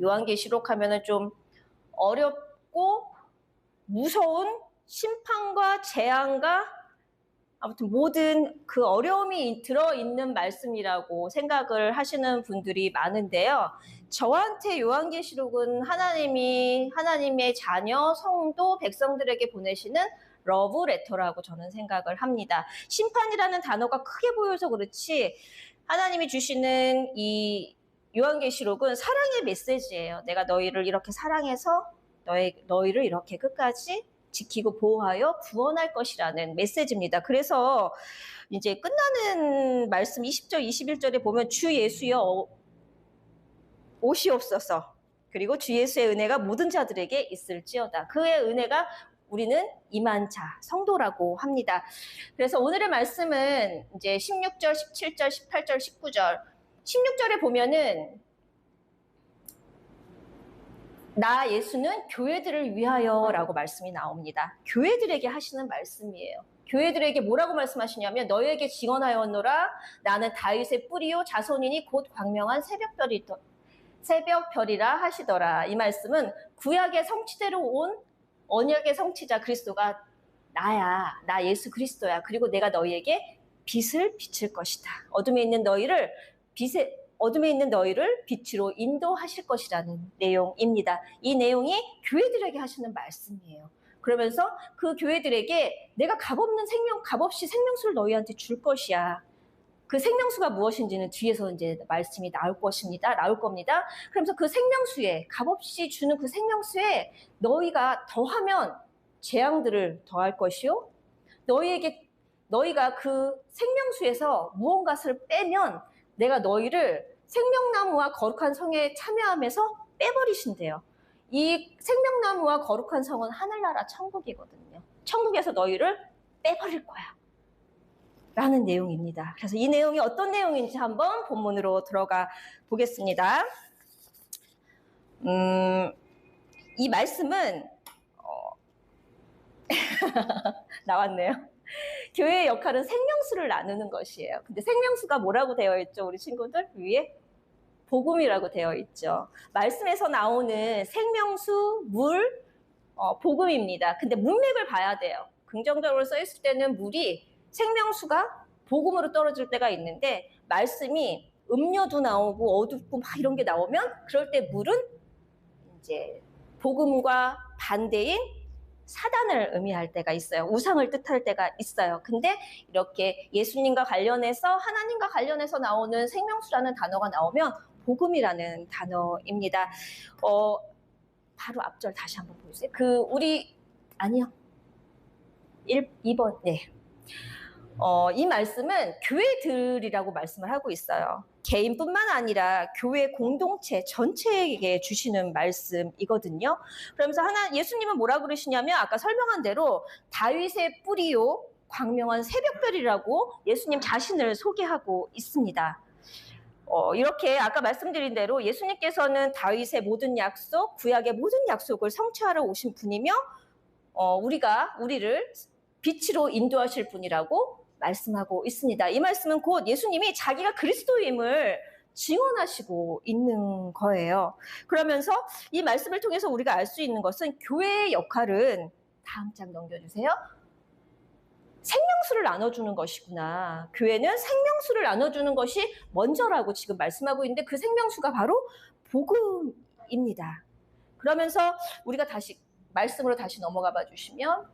요한계시록 하면은 좀 어렵고 무서운 심판과 재앙과 아무튼 모든 그 어려움이 들어있는 말씀이라고 생각을 하시는 분들이 많은데요. 저한테 요한계시록은 하나님이 하나님의 자녀, 성도, 백성들에게 보내시는 러브 레터라고 저는 생각을 합니다. 심판이라는 단어가 크게 보여서 그렇지 하나님이 주시는 이 요한계시록은 사랑의 메시지예요. 내가 너희를 이렇게 사랑해서 너희, 너희를 이렇게 끝까지 지키고 보호하여 구원할 것이라는 메시지입니다. 그래서 이제 끝나는 말씀 20절, 21절에 보면 주 예수여 오시옵소서. 그리고 주 예수의 은혜가 모든 자들에게 있을지어다. 그의 은혜가 우리는 이만자, 성도라고 합니다. 그래서 오늘의 말씀은 이제 16절, 17절, 18절, 19절. 16절에 보면은 나 예수는 교회들을 위하여라고 말씀이 나옵니다. 교회들에게 하시는 말씀이에요. 교회들에게 뭐라고 말씀하시냐면 너에게 증언하였노라 나는 다윗의 뿌리요 자손이니 곧 광명한 새벽별이 새벽별이라 하시더라. 이 말씀은 구약의 성취대로 온 언약의 성취자 그리스도가 나야. 나 예수 그리스도야. 그리고 내가 너희에게 빛을 비칠 것이다. 어둠에 있는 너희를 빛에 어둠에 있는 너희를 빛으로 인도하실 것이라는 내용입니다. 이 내용이 교회들에게 하시는 말씀이에요. 그러면서 그 교회들에게 내가 값없는 생명, 값없이 생명수를 너희한테 줄 것이야. 그 생명수가 무엇인지는 뒤에서 이제 말씀이 나올 것입니다. 나올 겁니다. 그러면서 그 생명수에, 값없이 주는 그 생명수에 너희가 더하면 재앙들을 더할 것이요. 너희에게, 너희가 그 생명수에서 무언가를 빼면 내가 너희를 생명나무와 거룩한 성에 참여하면서 빼버리신대요. 이 생명나무와 거룩한 성은 하늘나라 천국이거든요. 천국에서 너희를 빼버릴 거야. 라는 내용입니다. 그래서 이 내용이 어떤 내용인지 한번 본문으로 들어가 보겠습니다. 음, 이 말씀은, 어, 나왔네요. 교회의 역할은 생명수를 나누는 것이에요. 근데 생명수가 뭐라고 되어 있죠, 우리 친구들? 위에? 복음이라고 되어 있죠. 말씀에서 나오는 생명수, 물, 어, 복음입니다. 근데 문맥을 봐야 돼요. 긍정적으로 써 있을 때는 물이 생명수가 복음으로 떨어질 때가 있는데 말씀이 음료도 나오고 어둡고 막 이런 게 나오면 그럴 때 물은 이제 복음과 반대인 사단을 의미할 때가 있어요. 우상을 뜻할 때가 있어요. 근데 이렇게 예수님과 관련해서 하나님과 관련해서 나오는 생명수라는 단어가 나오면 복음이라는 단어입니다. 어, 바로 앞절 다시 한번 보세요. 그, 우리, 아니요. 1, 2번, 네. 어, 이 말씀은 교회들이라고 말씀을 하고 있어요. 개인뿐만 아니라 교회 공동체 전체에게 주시는 말씀이거든요. 그러면서 하나 예수님은 뭐라 그러시냐면 아까 설명한 대로 다윗의 뿌리요 광명한 새벽별이라고 예수님 자신을 소개하고 있습니다. 어, 이렇게 아까 말씀드린 대로 예수님께서는 다윗의 모든 약속, 구약의 모든 약속을 성취하러 오신 분이며 어, 우리가 우리를 빛으로 인도하실 분이라고 말씀하고 있습니다. 이 말씀은 곧 예수님이 자기가 그리스도임을 증언하시고 있는 거예요. 그러면서 이 말씀을 통해서 우리가 알 수 있는 것은 교회의 역할은 다음 장 넘겨주세요. 생명수를 나눠주는 것이구나. 교회는 생명수를 나눠주는 것이 먼저라고 지금 말씀하고 있는데 그 생명수가 바로 복음입니다. 그러면서 우리가 다시 말씀으로 다시 넘어가 봐 주시면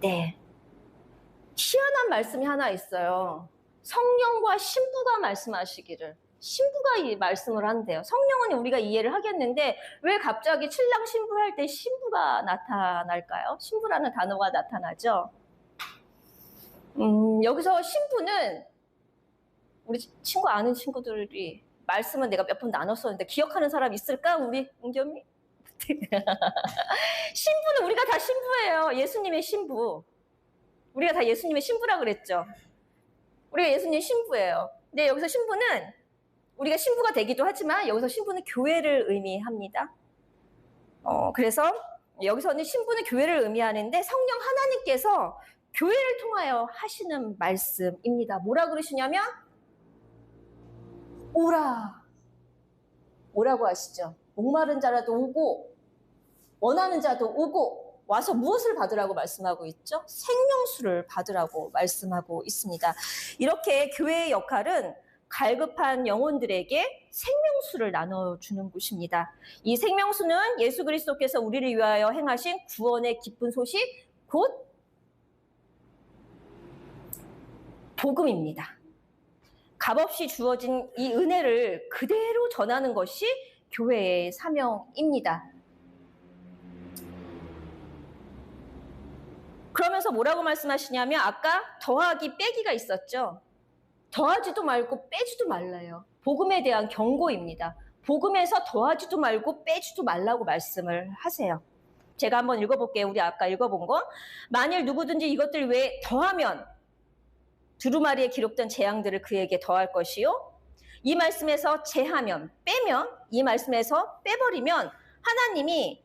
네. 희한한 말씀이 하나 있어요. 성령과 신부가 말씀하시기를. 신부가 이 말씀을 한대요. 성령은 우리가 이해를 하겠는데 왜 갑자기 신랑 신부 할 때 신부가 나타날까요? 신부라는 단어가 나타나죠. 음, 여기서 신부는 우리 친구 아는 친구들이 말씀은 내가 몇 번 나눴었는데 기억하는 사람 있을까? 우리 웅겸이? 신부는 우리가 다 신부예요. 예수님의 신부. 우리가 다 예수님의 신부라 그랬죠. 우리가 예수님 신부예요. 근데 여기서 신부는 우리가 신부가 되기도 하지만 여기서 신부는 교회를 의미합니다. 어, 그래서 여기서는 신부는 교회를 의미하는데 성령 하나님께서 교회를 통하여 하시는 말씀입니다. 뭐라 그러시냐면 오라 뭐라고 하시죠? 목마른 자라도 오고 원하는 자도 오고 와서 무엇을 받으라고 말씀하고 있죠? 생명수를 받으라고 말씀하고 있습니다. 이렇게 교회의 역할은 갈급한 영혼들에게 생명수를 나눠주는 곳입니다. 이 생명수는 예수 그리스도께서 우리를 위하여 행하신 구원의 기쁜 소식, 곧 복음입니다. 값없이 주어진 이 은혜를 그대로 전하는 것이 교회의 사명입니다. 그러면서 뭐라고 말씀하시냐면 아까 더하기 빼기가 있었죠. 더하지도 말고 빼지도 말라요. 복음에 대한 경고입니다. 복음에서 더하지도 말고 빼지도 말라고 말씀을 하세요. 제가 한번 읽어볼게요. 우리 아까 읽어본 거. 만일 누구든지 이것들 외에 더하면 두루마리에 기록된 재앙들을 그에게 더할 것이요. 이 말씀에서 제하면 빼면 이 말씀에서 빼버리면 하나님이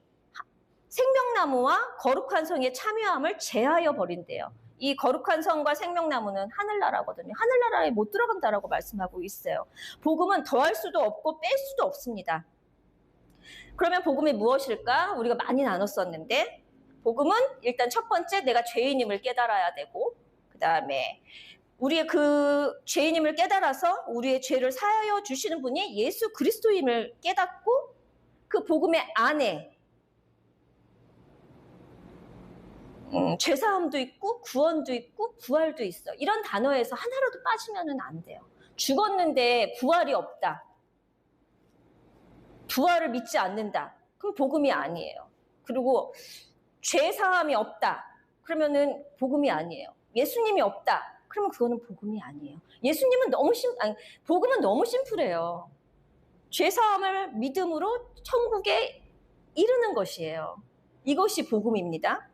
생명나무와 거룩한 성의 참여함을 제하여 버린대요. 이 거룩한 성과 생명나무는 하늘나라거든요. 하늘나라에 못 들어간다라고 말씀하고 있어요. 복음은 더할 수도 없고 뺄 수도 없습니다. 그러면 복음이 무엇일까? 우리가 많이 나눴었는데 복음은 일단 첫 번째 내가 죄인임을 깨달아야 되고 그 다음에 우리의 그 죄인임을 깨달아서 우리의 죄를 사하여 주시는 분이 예수 그리스도임을 깨닫고 그 복음의 안에 음, 죄사함도 있고 구원도 있고 부활도 있어. 이런 단어에서 하나라도 빠지면 안 돼요. 죽었는데 부활이 없다. 부활을 믿지 않는다. 그럼 복음이 아니에요. 그리고 죄사함이 없다. 그러면은 복음이 아니에요. 예수님이 없다. 그러면 그거는 복음이 아니에요. 예수님은 너무 심, 아니, 복음은 너무 심플해요. 죄사함을 믿음으로 천국에 이르는 것이에요. 이것이 복음입니다.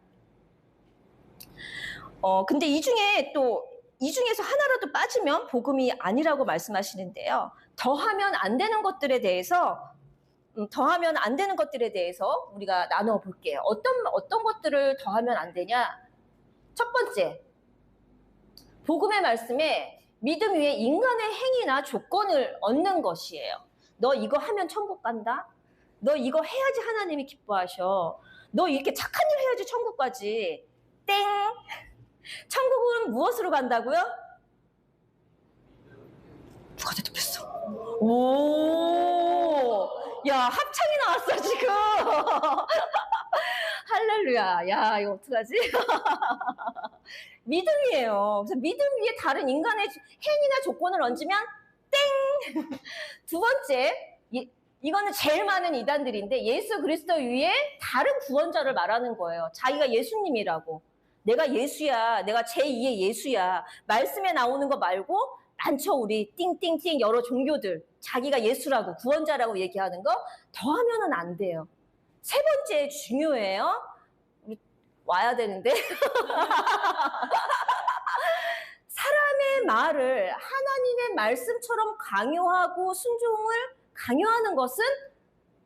어, 근데 이 중에 또, 이 중에서 하나라도 빠지면 복음이 아니라고 말씀하시는데요. 더하면 안 되는 것들에 대해서, 음, 더하면 안 되는 것들에 대해서 우리가 나눠 볼게요. 어떤, 어떤 것들을 더하면 안 되냐? 첫 번째, 복음의 말씀에 믿음 위에 인간의 행위나 조건을 얻는 것이에요. 너 이거 하면 천국 간다? 너 이거 해야지 하나님이 기뻐하셔. 너 이렇게 착한 일 해야지 천국 가지. 땡! 천국은 무엇으로 간다고요? 누가 대답했어? 오! 야, 합창이 나왔어, 지금! 할렐루야. 야, 이거 어떡하지? 믿음이에요. 그래서 믿음 위에 다른 인간의 행위나 조건을 얹으면 땡! 두 번째, 이, 이거는 제일 많은 이단들인데 예수 그리스도 위에 다른 구원자를 말하는 거예요. 자기가 예수님이라고. 내가 예수야. 내가 제2의 예수야. 말씀에 나오는 거 말고 많죠. 우리 띵띵띵 여러 종교들. 자기가 예수라고 구원자라고 얘기하는 거 더하면은 안 돼요. 세 번째 중요해요. 와야 되는데. 사람의 말을 하나님의 말씀처럼 강요하고 순종을 강요하는 것은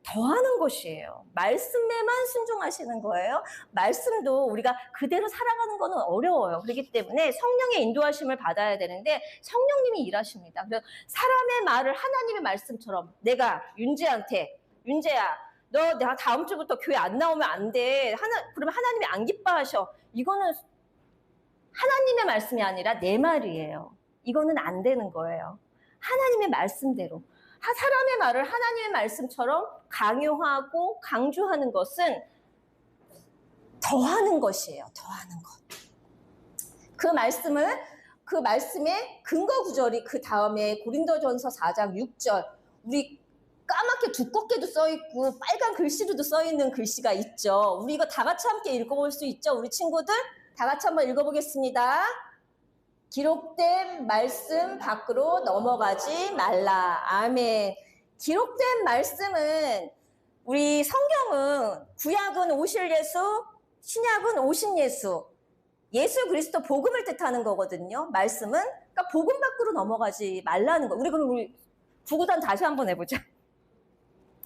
더하는 것이에요. 말씀에만 순종하시는 거예요. 말씀도 우리가 그대로 살아가는 거는 어려워요. 그렇기 때문에 성령의 인도하심을 받아야 되는데 성령님이 일하십니다. 그래서 사람의 말을 하나님의 말씀처럼 내가 윤재한테 윤재야 너 내가 다음 주부터 교회 안 나오면 안 돼. 하나 그러면 하나님이 안 기뻐하셔. 이거는 하나님의 말씀이 아니라 내 말이에요. 이거는 안 되는 거예요. 하나님의 말씀대로. 사람의 말을 하나님의 말씀처럼 강요하고 강조하는 것은 더하는 것이에요. 더하는 것. 그 말씀을 그 말씀의 근거 구절이 그 다음에 고린도전서 4장 6절 우리 까맣게 두껍게도 써 있고 빨간 글씨로도 써 있는 글씨가 있죠. 우리 이거 다 같이 함께 읽어볼 수 있죠, 우리 친구들? 다 같이 한번 읽어보겠습니다. 기록된 말씀 밖으로 넘어가지 말라. 아멘. 기록된 말씀은 우리 성경은 구약은 오실 예수, 신약은 오신 예수, 예수 그리스도 복음을 뜻하는 거거든요. 말씀은 그러니까 복음 밖으로 넘어가지 말라는 거. 우리 그럼 우리 구구단 다시 한번 해보자.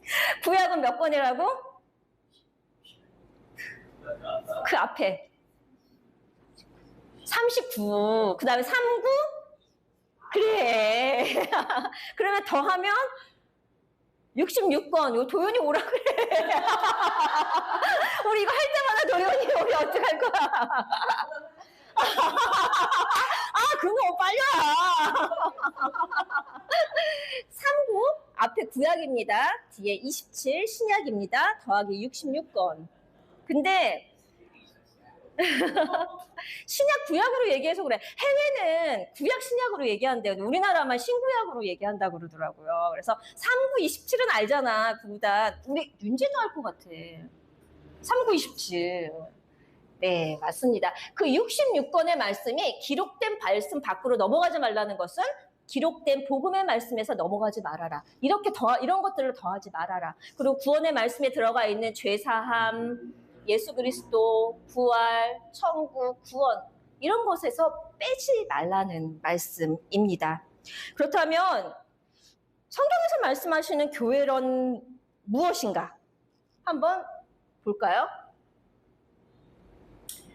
구약은 몇 권이라고? 그 앞에 39. 그 다음에 39? 그래. 그러면 더하면 66권. 요 도현이 오라 그래. 우리 이거 할 때마다 도현이 우리 어떡할 거야. 아, 그거 빨리 와. 39 앞에 구약입니다. 뒤에 27 신약입니다. 더하기 66권. 근데 신약 구약으로 얘기해서 그래. 해외는 구약 신약으로 얘기한대요. 우리나라만 신구약으로 얘기한다고 그러더라고요. 그래서 39, 27은 알잖아. 그보다 우리 윤재도 알 것 같아. 39, 27. 네, 맞습니다. 그 66권의 말씀이 기록된 말씀 밖으로 넘어가지 말라는 것은 기록된 복음의 말씀에서 넘어가지 말아라. 이렇게 더 이런 것들을 더하지 말아라. 그리고 구원의 말씀에 들어가 있는 죄 사함, 예수 그리스도, 부활, 천국, 구원 이런 것에서 빼지 말라는 말씀입니다. 그렇다면 성경에서 말씀하시는 교회론 무엇인가? 한번 볼까요?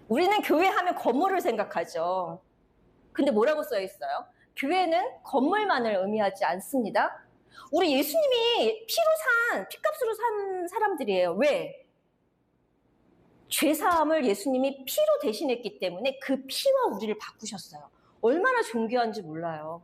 우리는 교회 하면 건물을 생각하죠. 근데 뭐라고 써 있어요? 교회는 건물만을 의미하지 않습니다. 우리 예수님이 피로 산, 피값으로 산 사람들이에요. 왜? 죄사함을 예수님이 피로 대신했기 때문에 그 피와 우리를 바꾸셨어요. 얼마나 존귀한지 몰라요.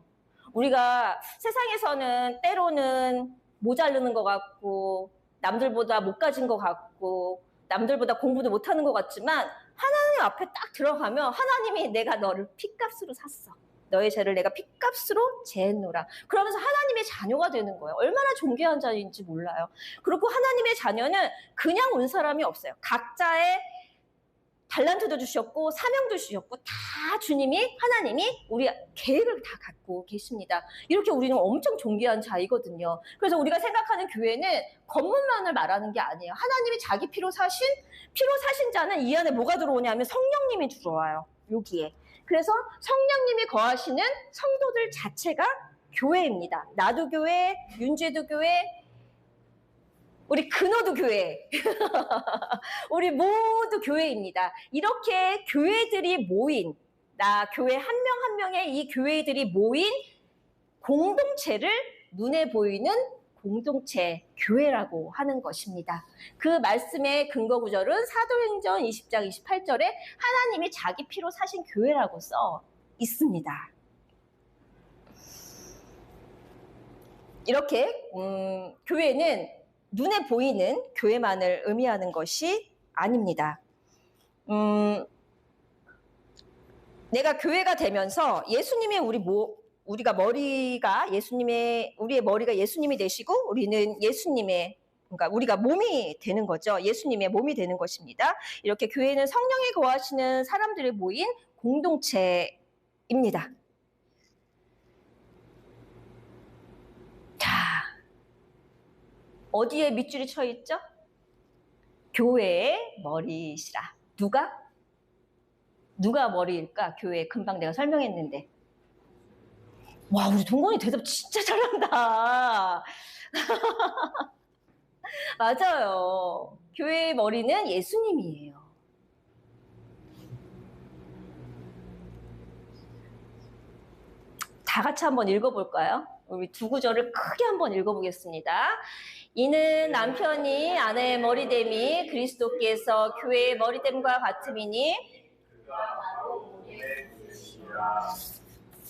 우리가 세상에서는 때로는 모자르는 것 같고, 남들보다 못 가진 것 같고, 남들보다 공부도 못하는 것 같지만, 하나님 앞에 딱 들어가면 하나님이 내가 너를 피값으로 샀어. 너의 죄를 내가 피값으로 제했노라. 그러면서 하나님의 자녀가 되는 거예요. 얼마나 존귀한 자인지 몰라요. 그리고 하나님의 자녀는 그냥 온 사람이 없어요. 각자의 달란트도 주셨고 사명도 주셨고 다 주님이 하나님이 우리 계획을 다 갖고 계십니다. 이렇게 우리는 엄청 존귀한 자이거든요. 그래서 우리가 생각하는 교회는 건물만을 말하는 게 아니에요. 하나님이 자기 피로 사신 피로 사신 자는 이 안에 뭐가 들어오냐면 성령님이 들어와요. 여기에. 그래서 성령님이 거하시는 성도들 자체가 교회입니다. 나도 교회, 윤재도 교회, 우리 근호도 교회, 우리 모두 교회입니다. 이렇게 교회들이 모인, 나 교회 한 명 한 명의 이 교회들이 모인 공동체를 눈에 보이는 공동체 교회라고 하는 것입니다. 그 말씀의 근거 구절은 사도행전 20장 28절에 하나님이 자기 피로 사신 교회라고 써 있습니다. 이렇게 음, 교회는 눈에 보이는 교회만을 의미하는 것이 아닙니다. 음, 내가 교회가 되면서 예수님의 우리 모, 우리가 머리가 예수님의 우리의 머리가 예수님이 되시고 우리는 예수님의 그러니까 우리가 몸이 되는 거죠. 예수님의 몸이 되는 것입니다. 이렇게 교회는 성령이 거하시는 사람들이 모인 공동체입니다. 자, 어디에 밑줄이 쳐 있죠? 교회의 머리시라. 누가? 누가 머리일까? 교회 금방 내가 설명했는데. 와, 우리 동건이 대답 진짜 잘한다. 맞아요. 교회의 머리는 예수님이에요. 다 같이 한번 읽어볼까요? 우리 두 구절을 크게 한번 읽어보겠습니다. 이는 남편이 아내의 머리됨이 그리스도께서 교회의 머리됨과 같음이니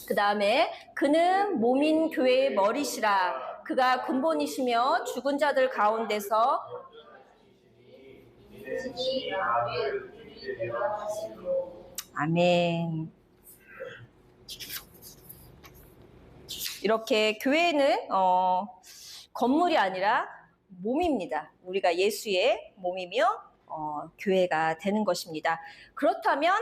그 다음에 그는 몸인 교회의 머리시라 그가 근본이시며 죽은 자들 가운데서 아멘. 이렇게 교회는 어, 건물이 아니라 몸입니다. 우리가 예수의 몸이며 어, 교회가 되는 것입니다. 그렇다면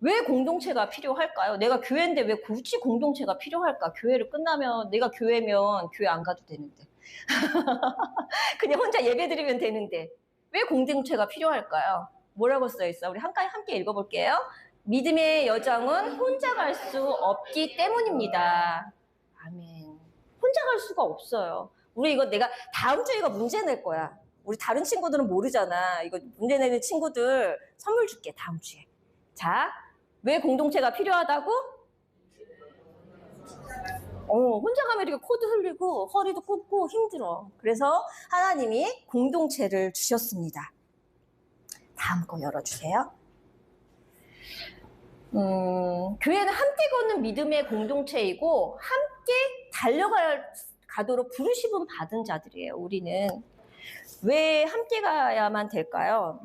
왜 공동체가 필요할까요? 내가 교회인데 왜 굳이 공동체가 필요할까? 교회를 끝나면 내가 교회면 교회 안 가도 되는데. 그냥 혼자 예배 드리면 되는데. 왜 공동체가 필요할까요? 뭐라고 써 있어? 우리 함께, 함께 읽어 볼게요. 믿음의 여정은 혼자 갈 수 없기 때문입니다. 아멘. 혼자 갈 수가 없어요. 우리 이거 내가 다음 주에 이거 문제 낼 거야. 우리 다른 친구들은 모르잖아. 이거 문제 내는 친구들 선물 줄게, 다음 주에. 자, 왜 공동체가 필요하다고? 어, 혼자 가면 이렇게 코도 흘리고 허리도 굽고 힘들어. 그래서 하나님이 공동체를 주셨습니다. 다음 거 열어주세요. 음, 교회는 함께 걷는 믿음의 공동체이고 함께 달려가도록 부르심은 받은 자들이에요. 우리는 왜 함께 가야만 될까요?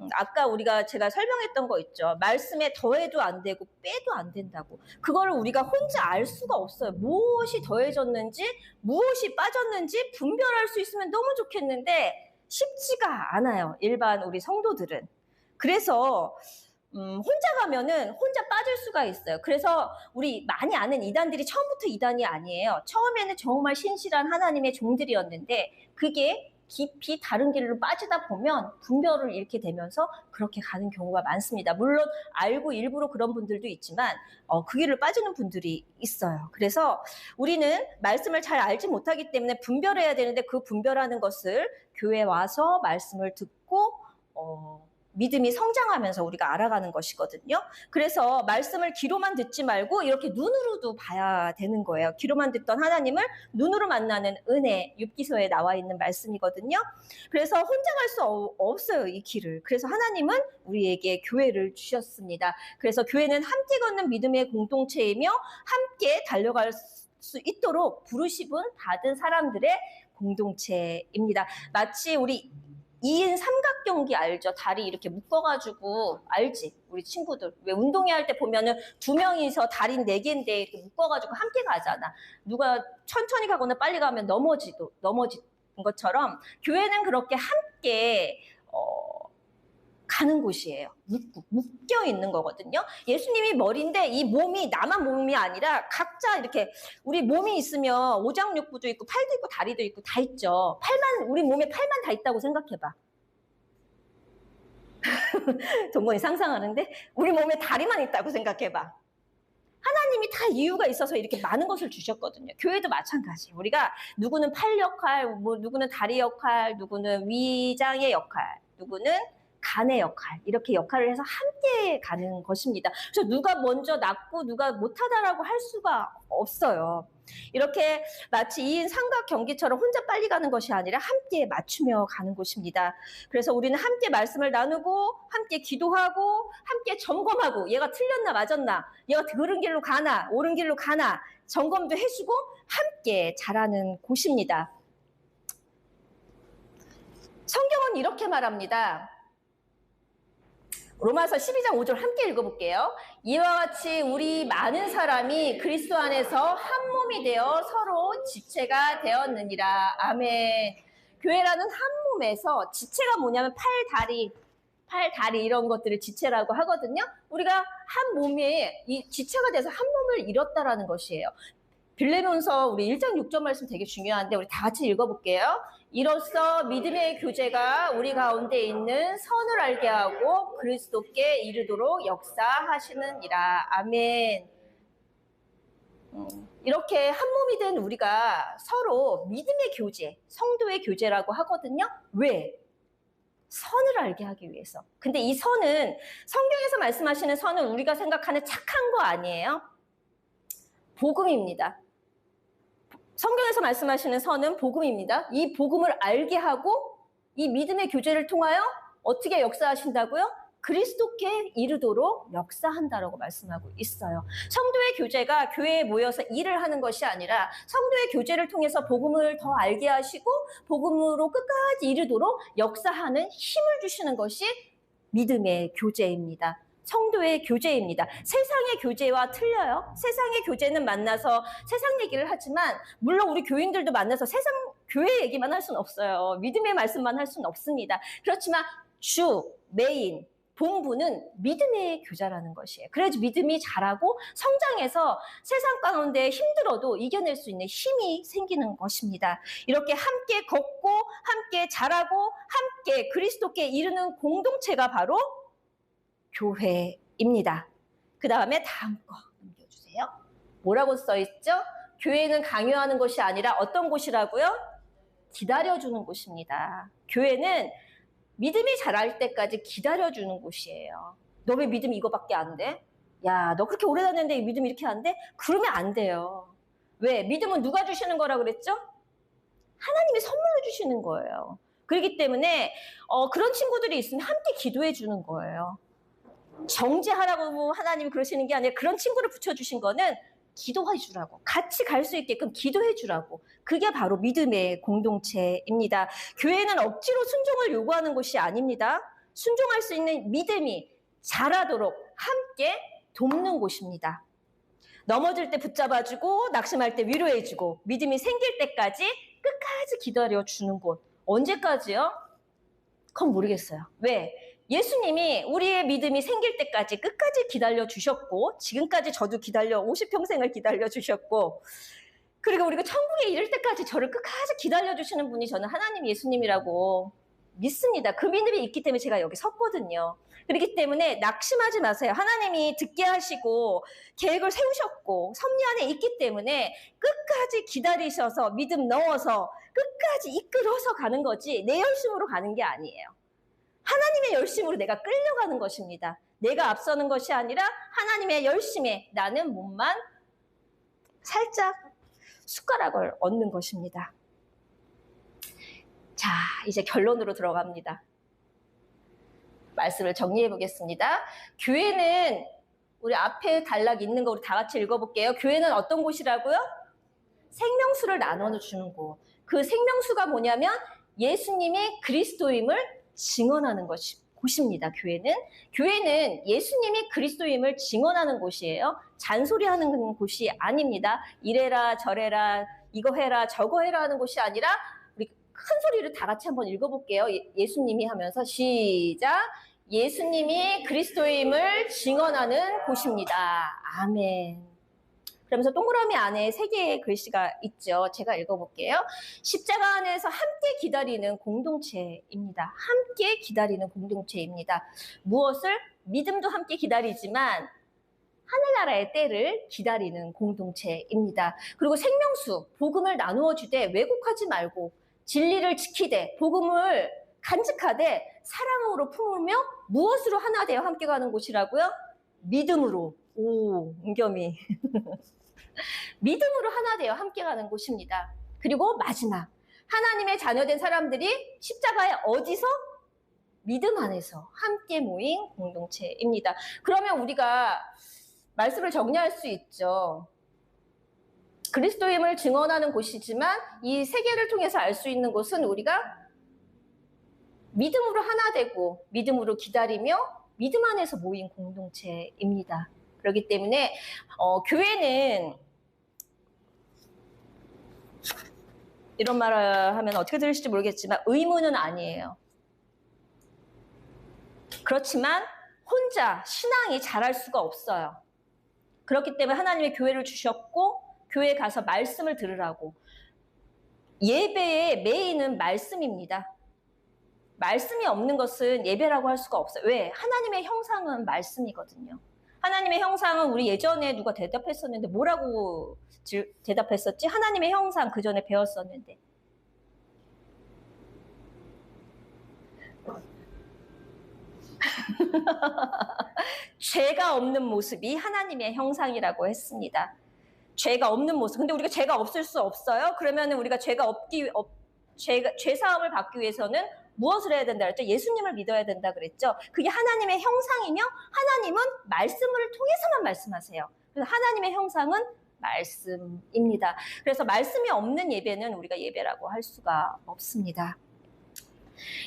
음, 아까 우리가 제가 설명했던 거 있죠. 말씀에 더해도 안 되고 빼도 안 된다고. 그거를 우리가 혼자 알 수가 없어요. 무엇이 더해졌는지, 무엇이 빠졌는지 분별할 수 있으면 너무 좋겠는데 쉽지가 않아요. 일반 우리 성도들은. 그래서 음, 혼자 가면은 혼자 빠질 수가 있어요. 그래서 우리 많이 아는 이단들이 처음부터 이단이 아니에요. 처음에는 정말 신실한 하나님의 종들이었는데 그게 깊이 다른 길로 빠지다 보면 분별을 잃게 되면서 그렇게 가는 경우가 많습니다. 물론 알고 일부러 그런 분들도 있지만 어, 그 길을 빠지는 분들이 있어요. 그래서 우리는 말씀을 잘 알지 못하기 때문에 분별해야 되는데 그 분별하는 것을 교회 와서 말씀을 듣고 어, 믿음이 성장하면서 우리가 알아가는 것이거든요. 그래서 말씀을 귀로만 듣지 말고 이렇게 눈으로도 봐야 되는 거예요. 귀로만 듣던 하나님을 눈으로 만나는 은혜, 육 기서에 나와 있는 말씀이거든요. 그래서 혼자 갈 수 없어요, 이 길을. 그래서 하나님은 우리에게 교회를 주셨습니다. 그래서 교회는 함께 걷는 믿음의 공동체이며 함께 달려갈 수 있도록 부르심은 받은 사람들의 공동체입니다. 마치 우리 2인 삼각 경기 알죠? 다리 이렇게 묶어가지고 알지? 우리 친구들 왜 운동회 할 때 보면은 두 명이서 다리 네 개인데 이렇게 묶어가지고 함께 가잖아. 누가 천천히 가거나 빨리 가면 넘어지도 넘어지는 것처럼 교회는 그렇게 함께 어, 가는 곳이에요. 묶고, 묶여 있는 거거든요. 예수님이 머리인데 이 몸이 나만 몸이 아니라 각자 이렇게 우리 몸이 있으면 오장육부도 있고 팔도 있고 다리도 있고 다 있죠. 팔만 우리 몸에 팔만 다 있다고 생각해봐. 동건이 상상하는데 우리 몸에 다리만 있다고 생각해봐. 하나님이 다 이유가 있어서 이렇게 많은 것을 주셨거든요. 교회도 마찬가지. 우리가 누구는 팔 역할, 뭐 누구는 다리 역할, 누구는 위장의 역할, 누구는 간의 역할 이렇게 역할을 해서 함께 가는 것입니다. 그래서 누가 먼저 낫고 누가 못하다라고 할 수가 없어요. 이렇게 마치 2인 삼각 경기처럼 혼자 빨리 가는 것이 아니라 함께 맞추며 가는 곳입니다. 그래서 우리는 함께 말씀을 나누고 함께 기도하고 함께 점검하고 얘가 틀렸나 맞았나 얘가 그른 길로 가나 옳은 길로 가나 점검도 해주고 함께 자라는 곳입니다. 성경은 이렇게 말합니다. 로마서 12장 5절 함께 읽어볼게요. 이와 같이 우리 많은 사람이 그리스도 안에서 한 몸이 되어 서로 지체가 되었느니라. 아멘. 교회라는 한 몸에서 지체가 뭐냐면 팔, 다리, 팔, 다리 이런 것들을 지체라고 하거든요. 우리가 한 몸에 이 지체가 돼서 한 몸을 잃었다라는 것이에요. 빌레몬서 우리 1장 6절 말씀 되게 중요한데 우리 다 같이 읽어볼게요. 이로써 믿음의 교제가 우리 가운데 있는 선을 알게 하고 그리스도께 이르도록 역사하시느니라. 아멘. 음, 이렇게 한 몸이 된 우리가 서로 믿음의 교제, 성도의 교제라고 하거든요. 왜? 선을 알게 하기 위해서. 근데 이 선은 성경에서 말씀하시는 선은 우리가 생각하는 착한 거 아니에요? 복음입니다. 성경에서 말씀하시는 선은 복음입니다. 이 복음을 알게 하고 이 믿음의 교제를 통하여 어떻게 역사하신다고요? 그리스도께 이르도록 역사한다라고 말씀하고 있어요. 성도의 교제가 교회에 모여서 일을 하는 것이 아니라 성도의 교제를 통해서 복음을 더 알게 하시고 복음으로 끝까지 이르도록 역사하는 힘을 주시는 것이 믿음의 교제입니다. 성도의 교제입니다. 세상의 교제와 틀려요. 세상의 교제는 만나서 세상 얘기를 하지만 물론 우리 교인들도 만나서 세상 교회 얘기만 할 수는 없어요. 믿음의 말씀만 할 수는 없습니다. 그렇지만 주 메인 본부는 믿음의 교자라는 것이에요. 그래야지 믿음이 자라고 성장해서 세상 가운데 힘들어도 이겨낼 수 있는 힘이 생기는 것입니다. 이렇게 함께 걷고 함께 자라고 함께 그리스도께 이르는 공동체가 바로 교회입니다. 그 다음에 다음 거 넘겨주세요. 뭐라고 써 있죠? 교회는 강요하는 것이 아니라 어떤 곳이라고요? 기다려주는 곳입니다. 교회는 믿음이 자랄 때까지 기다려주는 곳이에요. 너 왜 믿음 이거밖에 안 돼? 야, 너 그렇게 오래 다녔는데 믿음 이렇게 안 돼? 그러면 안 돼요. 왜? 믿음은 누가 주시는 거라 그랬죠? 하나님이 선물로 주시는 거예요. 그렇기 때문에 어, 그런 친구들이 있으면 함께 기도해 주는 거예요. 정죄하라고 하나님이 그러시는 게 아니라 그런 친구를 붙여주신 거는 기도해 주라고 같이 갈 수 있게끔 기도해 주라고 그게 바로 믿음의 공동체입니다. 교회는 억지로 순종을 요구하는 곳이 아닙니다. 순종할 수 있는 믿음이 자라도록 함께 돕는 곳입니다. 넘어질 때 붙잡아주고 낙심할 때 위로해주고 믿음이 생길 때까지 끝까지 기다려주는 곳 언제까지요? 그건 모르겠어요. 왜? 예수님이 우리의 믿음이 생길 때까지 끝까지 기다려 주셨고, 지금까지 저도 기다려, 50평생을 기다려 주셨고, 그리고 우리가 천국에 이를 때까지 저를 끝까지 기다려 주시는 분이 저는 하나님 예수님이라고 믿습니다. 그 믿음이 있기 때문에 제가 여기 섰거든요. 그렇기 때문에 낙심하지 마세요. 하나님이 듣게 하시고 계획을 세우셨고 섭리 안에 있기 때문에 끝까지 기다리셔서 믿음 넣어서 끝까지 이끌어서 가는 거지 내 열심으로 가는 게 아니에요. 하나님의 열심으로 내가 끌려가는 것입니다. 내가 앞서는 것이 아니라 하나님의 열심에 나는 몸만 살짝 숟가락을 얻는 것입니다. 자, 이제 결론으로 들어갑니다. 말씀을 정리해 보겠습니다. 교회는 우리 앞에 단락 있는 거 우리 다 같이 읽어볼게요. 교회는 어떤 곳이라고요? 생명수를 나눠 주는 곳. 그 생명수가 뭐냐면 예수님이 그리스도임을 증언하는 것이 곳입니다. 교회는 교회는 예수님이 그리스도임을 증언하는 곳이에요. 잔소리하는 곳이 아닙니다. 이래라 저래라 이거 해라 저거 해라 하는 곳이 아니라 우리 큰 소리를 다 같이 한번 읽어볼게요. 예, 수님이 하면서 시작. 예수님이 그리스도임을 증언하는 곳입니다. 아멘. 그러면서 동그라미 안에 세 개의 글씨가 있죠. 제가 읽어볼게요. 십자가 안에서 함께 기다리는 공동체입니다. 함께 기다리는 공동체입니다. 무엇을? 믿음도 함께 기다리지만 하늘나라의 때를 기다리는 공동체입니다. 그리고 생명수, 복음을 나누어 주되 왜곡하지 말고 진리를 지키되 복음을 간직하되 사랑으로 품으며 무엇으로 하나 되어 함께 가는 곳이라고요? 믿음으로. 오, 은겸이. 믿음으로 하나 되어 함께 가는 곳입니다. 그리고 마지막. 하나님의 자녀된 사람들이 십자가에 어디서? 믿음 안에서 함께 모인 공동체입니다. 그러면 우리가 말씀을 정리할 수 있죠. 그리스도임을 증언하는 곳이지만 이 세계를 통해서 알 수 있는 곳은 우리가 믿음으로 하나 되고 믿음으로 기다리며 믿음 안에서 모인 공동체입니다. 그렇기 때문에 어, 교회는 이런 말을 하면 어떻게 들을지 모르겠지만 의무는 아니에요. 그렇지만 혼자 신앙이 자랄 수가 없어요. 그렇기 때문에 하나님의 교회를 주셨고 교회에 가서 말씀을 들으라고 예배의 메인은 말씀입니다. 말씀이 없는 것은 예배라고 할 수가 없어요. 왜? 하나님의 형상은 말씀이거든요. 하나님의 형상은 우리 예전에 누가 대답했었는데 뭐라고 대답했었지? 하나님의 형상 그 전에 배웠었는데. 죄가 없는 모습이 하나님의 형상이라고 했습니다. 죄가 없는 모습. 근데 우리가 죄가 없을 수 없어요. 그러면 우리가 죄가 없기 없, 죄, 죄 사함을 받기 위해서는 무엇을 해야 된다 그랬죠? 예수님을 믿어야 된다 그랬죠? 그게 하나님의 형상이며 하나님은 말씀을 통해서만 말씀하세요. 그래서 하나님의 형상은 말씀입니다. 그래서 말씀이 없는 예배는 우리가 예배라고 할 수가 없습니다.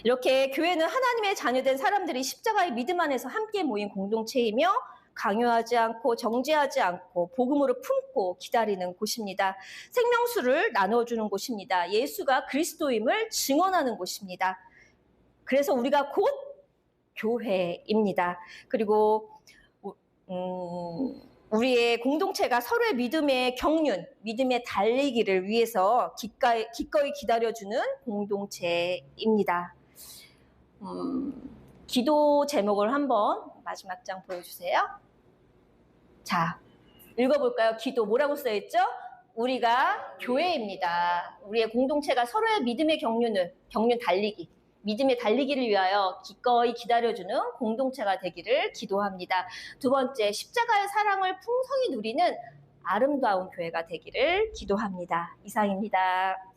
이렇게 교회는 하나님의 자녀된 사람들이 십자가의 믿음 안에서 함께 모인 공동체이며 강요하지 않고 정죄하지 않고 복음으로 품고 기다리는 곳입니다. 생명수를 나눠주는 곳입니다. 예수가 그리스도임을 증언하는 곳입니다. 그래서 우리가 곧 교회입니다. 그리고 음, 우리의 공동체가 서로의 믿음의 경륜, 믿음의 달리기를 위해서 기꺼이, 기꺼이 기다려주는 공동체입니다. 음, 기도 제목을 한번 마지막 장 보여주세요. 자, 읽어볼까요? 기도 뭐라고 써있죠? 우리가 교회입니다. 우리의 공동체가 서로의 믿음의 경륜을, 경륜 달리기, 믿음의 달리기를 위하여 기꺼이 기다려주는 공동체가 되기를 기도합니다. 두 번째, 십자가의 사랑을 풍성히 누리는 아름다운 교회가 되기를 기도합니다. 이상입니다.